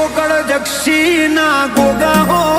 ગોકળ દક્ષિણા ગોગા હો